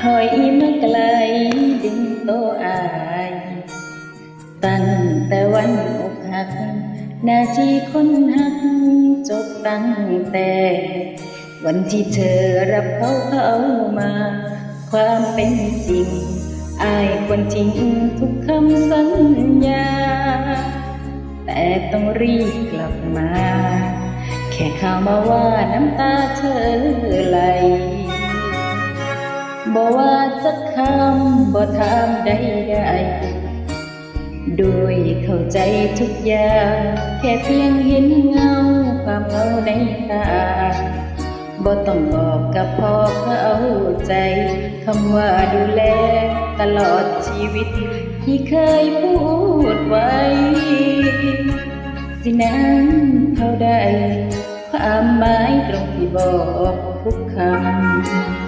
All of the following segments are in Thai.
คอยมาไกลดึงโตอาย ตั้งแต่วันอกหักหน้าที่คนหักจบตั้งแต่ วันที่เธอรับเขาเข้ามา ความเป็นจริง อายควรจริงทุกคำสัญญา แต่ต้องรีบกลับมา แค่ข่าวมาว่าน้ำตาเธอไหล บอกว่าจะคำบ่ถามใดๆโดยเข้าใจทุกอย่าง แค่เพียงเห็นเงาความเงาในตาบ่ต้องบอกกับพ่อเข้าใจคำว่าดูแลตลอดชีวิต ที่เคยพูดไว้ สินั้นเท่าใดความหมายตรงที่บอกทุกคำ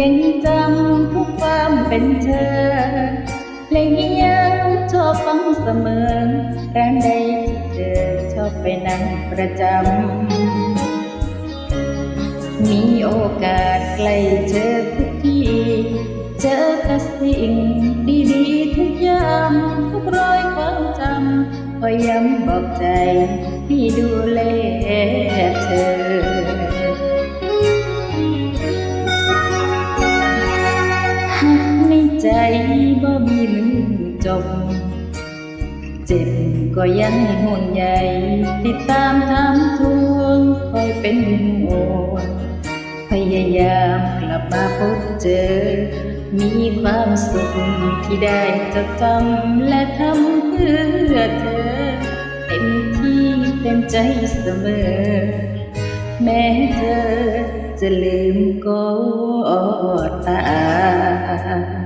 ยังจำทุกความเป็นเธอเพลงที่ยังชอบฟังเสมอร้านใดที่เธอชอบไปนั่งประจำ มีโอกาสใกล้เจอทุกทีเจอแต่สิ่งดีๆทุกยางทุกรอยความจำคอยย้ำบอกใจให้ดูแล จบ เจ็บก็ยังห่วงใยติดตามถามทวงคอยเป็นห่วงพยายามกลับมาพบเจอ มีความสุขที่ได้จดจำและทำเพื่อเธอ เต็มที่เต็มใจเสมอ แม้เธอจะลืมก็ตาม